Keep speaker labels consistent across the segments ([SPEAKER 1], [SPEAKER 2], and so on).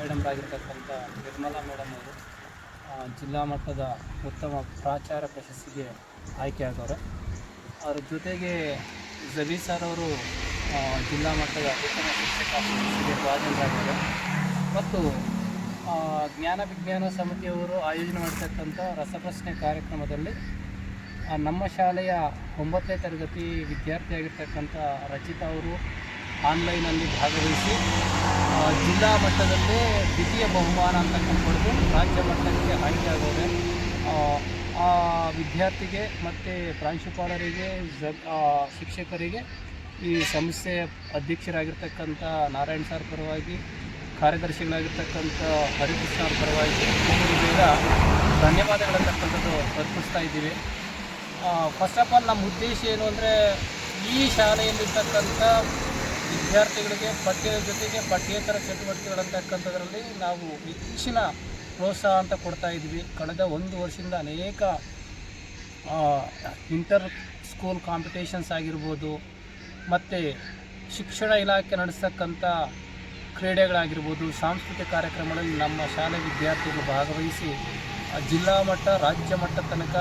[SPEAKER 1] Nirmala madam ಅವರು ಜಿಲ್ಲಾ ಮಟ್ಟದ ಉತ್ತಮ ಪ್ರಾಚಾರ ಪ್ರಶಸ್ತಿಗೆ ಆಯ್ಕೆಯಾಗವ್ರೆ ಅವ್ರ ಜೊತೆಗೆ ಜಬಿ ಸರ್ ಅವರು ಜಿಲ್ಲಾ ಮಟ್ಟದ ಉತ್ತಮ ಶಿಕ್ಷಕ ಪ್ರಶಸ್ತಿಗೆ ಭಾಜನರಾಗಿದ್ದಾರೆ ಮತ್ತು ಜ್ಞಾನ ವಿಜ್ಞಾನ ಸಮಿತಿಯವರು ಆಯೋಜನೆ ಮಾಡ್ತಕ್ಕಂಥ ರಸಪ್ರಶ್ನೆ ಕಾರ್ಯಕ್ರಮದಲ್ಲಿ ನಮ್ಮ ಶಾಲೆಯ ಒಂಬತ್ತನೇ ತರಗತಿ ವಿದ್ಯಾರ್ಥಿಯಾಗಿರ್ತಕ್ಕಂಥ ರಚಿತಾ ಅವರು ಆನ್ಲೈನಲ್ಲಿ ಭಾಗವಹಿಸಿ ಜಿಲ್ಲಾ ಮಟ್ಟದಲ್ಲೇ ದ್ವಿತೀಯ ಬಹುಮಾನ ಅಂತ ಪಡೆದು ರಾಜ್ಯ ಮಟ್ಟಕ್ಕೆ ಆಯ್ಕೆಯಾಗೋದೆ ಆ, ವಿದ್ಯಾರ್ಥಿಗೆ ಮತ್ತು ಪ್ರಾಂಶುಪಾಲರಿಗೆ ಶಿಕ್ಷಕರಿಗೆ ಈ ಸಂಸ್ಥೆಯ ಅಧ್ಯಕ್ಷರಾಗಿರ್ತಕ್ಕಂಥ ನಾರಾಯಣ್ ಸರ್ ಪರವಾಗಿ ಕಾರ್ಯದರ್ಶಿಗಳಾಗಿರ್ತಕ್ಕಂಥ ಹರಿಕೃಷ್ಣ ಅವ್ರ ಪರವಾಗಿ ಬೇಗ ಧನ್ಯವಾದಗಳಂತಕ್ಕಂಥದ್ದು ಅರ್ಪಿಸ್ತಾ ಇದ್ದೀವಿ. ಫಸ್ಟ್ ಆಫ್ ಆಲ್ ನಮ್ಮ ಉದ್ದೇಶ ಏನು ಅಂದರೆ ಈ ಶಾಲೆಯಲ್ಲಿರ್ತಕ್ಕಂಥ ವಿದ್ಯಾರ್ಥಿಗಳಿಗೆ ಪಠ್ಯದ ಜೊತೆಗೆ ಪಠ್ಯೇತರ ಚಟುವಟಿಕೆಗಳಂತಕ್ಕಂಥದ್ರಲ್ಲಿ ನಾವು ಹೆಚ್ಚಿನ ಪ್ರೋತ್ಸಾಹ ಅಂತ ಕೊಡ್ತಾ ಇದ್ವಿ. ಕಳೆದ ಒಂದು ವರ್ಷದಿಂದ ಅನೇಕ ಇಂಟರ್ ಸ್ಕೂಲ್ ಕಾಂಪಿಟೇಷನ್ಸ್ ಆಗಿರ್ಬೋದು, ಮತ್ತು ಶಿಕ್ಷಣ ಇಲಾಖೆ ನಡೆಸ್ತಕ್ಕಂಥ ಕ್ರೀಡೆಗಳಾಗಿರ್ಬೋದು, ಸಾಂಸ್ಕೃತಿಕ ಕಾರ್ಯಕ್ರಮಗಳಲ್ಲಿ ನಮ್ಮ ಶಾಲೆ ವಿದ್ಯಾರ್ಥಿಗಳು ಭಾಗವಹಿಸಿ ಜಿಲ್ಲಾ ಮಟ್ಟ, ರಾಜ್ಯ ಮಟ್ಟ ತನಕ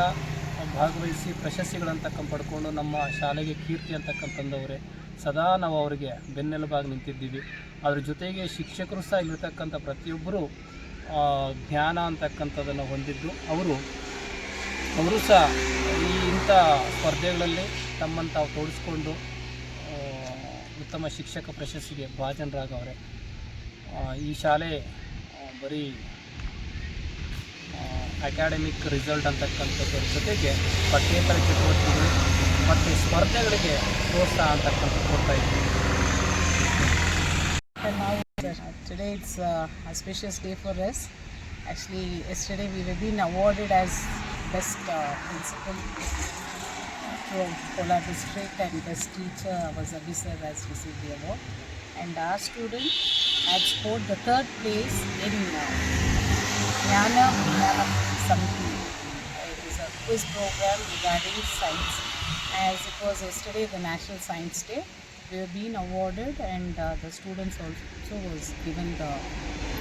[SPEAKER 1] ಭಾಗವಹಿಸಿ ಪ್ರಶಸ್ತಿಗಳಂತಕ್ಕಂಥ ಪಡ್ಕೊಂಡು ನಮ್ಮ ಶಾಲೆಗೆ ಕೀರ್ತಿ ಅಂತಕ್ಕಂಥದ್ದವರೇ ಸದಾ ನಾವು ಅವರಿಗೆ ಬೆನ್ನೆಲುಬಾಗಿ ನಿಂತಿದ್ದೀವಿ. ಅದ್ರ ಜೊತೆಗೆ ಶಿಕ್ಷಕರು ಸಹ ಇಲ್ಲಿರ್ತಕ್ಕಂಥ ಪ್ರತಿಯೊಬ್ಬರು ಜ್ಞಾನ ಅಂತಕ್ಕಂಥದ್ದನ್ನು ಹೊಂದಿದ್ದು ಅವರು. ಅವರು ಸಹ ಈ ಇಂಥ ಸ್ಪರ್ಧೆಗಳಲ್ಲಿ ತಮ್ಮನ್ನು ತಾವು ತೋರಿಸ್ಕೊಂಡು ಉತ್ತಮ ಶಿಕ್ಷಕ ಪ್ರಶಸ್ತಿಗೆ ಭಾಜನರಾಗವ್ರೆ. ಈ ಶಾಲೆ ಬರೀ ಅಕಾಡೆಮಿಕ್ ರಿಸಲ್ಟ್ ಅಂತಕ್ಕಂಥದ್ರ ಜೊತೆಗೆ ಪಠ್ಯೇತರ ಚಟುವಟಿಕೆಗಳು ಮತ್ತು ಸ್ಪರ್ಧೆಗಳಿಗೆ ಪ್ರೋತ್ಸಾಹ ಅಂತಕ್ಕಂಥ ಕೊಡ್ತಾ ಇದ್ದೀವಿ
[SPEAKER 2] And now, uh, today day for auspicious day for us. Actually, yesterday we were been awarded as best uh, principal from Kolar district and best teacher was Abhisar has received the award. And our student had scored Vijnana Samiti. Uh, It is a quiz program regarding science. As it was yesterday, the National Science Day, we have been awarded, and uh, the students also was given the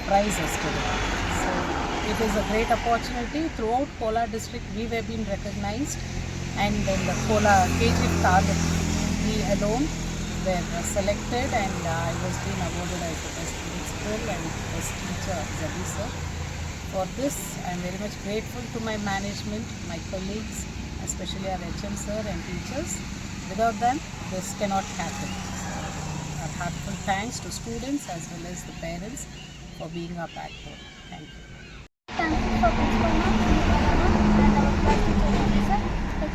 [SPEAKER 2] prize yesterday. So it is a great opportunity. Throughout Kolar district, we have been recognized, and in the Kolar KGF Taluk, we alone were selected, and uh, I was being awarded as the best principal and best teacher, Zabi sir. For this, I am very much grateful to my management, my colleagues, especially our HM sir and teachers. Without them, this cannot happen. So, our heartfelt thanks to students as well as the parents for being our backbone. Thank you.
[SPEAKER 3] Thank you for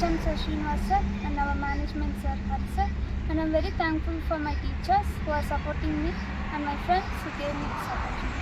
[SPEAKER 3] HM sir Srinivas sir, and our management sir Hari sir. And I'm very thankful for my teachers who are supporting me and my friends who gave me support.